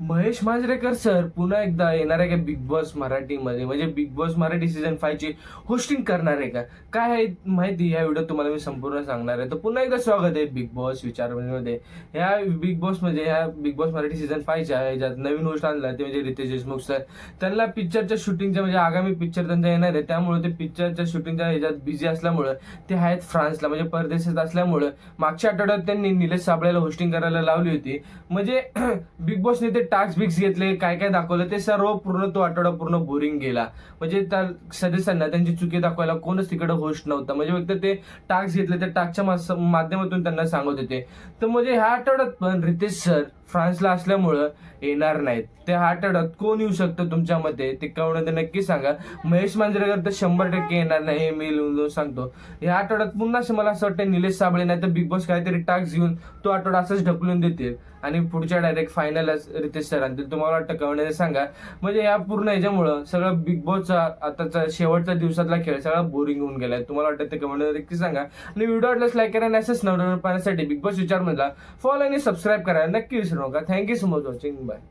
Mahesh Manjrekar sir पुन्हा एकदा येणार आहे का बिग बॉस मराठीमध्ये? म्हणजे बिग बॉस मराठी सीझन फायची होस्टिंग करणार आहे का? काय आहे माहिती? या व्हिडिओ तुम्हाला मी संपूर्ण सांगणार आहे. तर पुन्हा एकदा स्वागत आहे बिग बॉस विचारमध्ये ह्या बिग बॉस म्हणजे ह्या बिग बॉस मराठी सीझन फायच्या ह्याच्यात नवीन होस्ट आणला ते म्हणजे रितेश देशमुख सर. त्यांना पिक्चरच्या शूटिंगच्या म्हणजे आगामी पिक्चर त्यांचा येणार आहे. त्यामुळे ते पिक्चरच्या शूटिंगच्या ह्याच्यात बिझी असल्यामुळं ते आहेत फ्रान्सला म्हणजे परदेशात असल्यामुळं मागच्या आठवड्यात त्यांनी निलेश साबळेला होस्टिंग करायला लावली होती. म्हणजे बिग बॉसने ते टास्क बिक्स घेतले काय काय दाखवलं ते सर्व पूर्ण तो आठवडा पूर्ण बोरिंग गेला. म्हणजे त्या सदस्यांना त्यांची चुकी दाखवायला कोणच तिकडे होस्ट नव्हता. म्हणजे फक्त ते टास्क घेतले त्या टास्कच्या माध्यमातून त्यांना सांगत होते. तर म्हणजे ह्या आठवड्यात पण रितेश सर फ्रान्सला असल्यामुळं येणार नाहीत. त्या ह्या आठवड्यात कोण येऊ शकतं तुमच्या मते? ते कळवणं ते नक्की सांगा. महेश मांजरेकर तर शंभर टक्के येणार नाही हे मी लिहून सांगतो. या आठवड्यात पुन्हा असं मला असं वाटतं निलेश साबळे नाही तर बिग बॉस काहीतरी टास्क घेऊन तो आठवडा असंच ढकलून देतील. आणि पुढच्या डायरेक्ट फायनल रितेश सर आणतील. तुम्हाला वाटतं कळवण्याचे म्हणजे सांगा. म्हणजे या पूर्ण ह्याच्यामुळं सगळं बिग बॉसचा आताचा शेवटचा दिवसातला खेळ सगळा बोरिंग होऊन गेलाय. तुम्हाला वाटतं ते कमेंट नक्की सांगा. आणि व्हिडिओ वाटल्यास लाईक करा आणि असंच नवनवीन पाहण्यासाठी बिग बॉस विचार म्हणला फॉलो आणि सबस्क्राईब करा. नक्की विसरू Sri Lanka thank you so much watching bye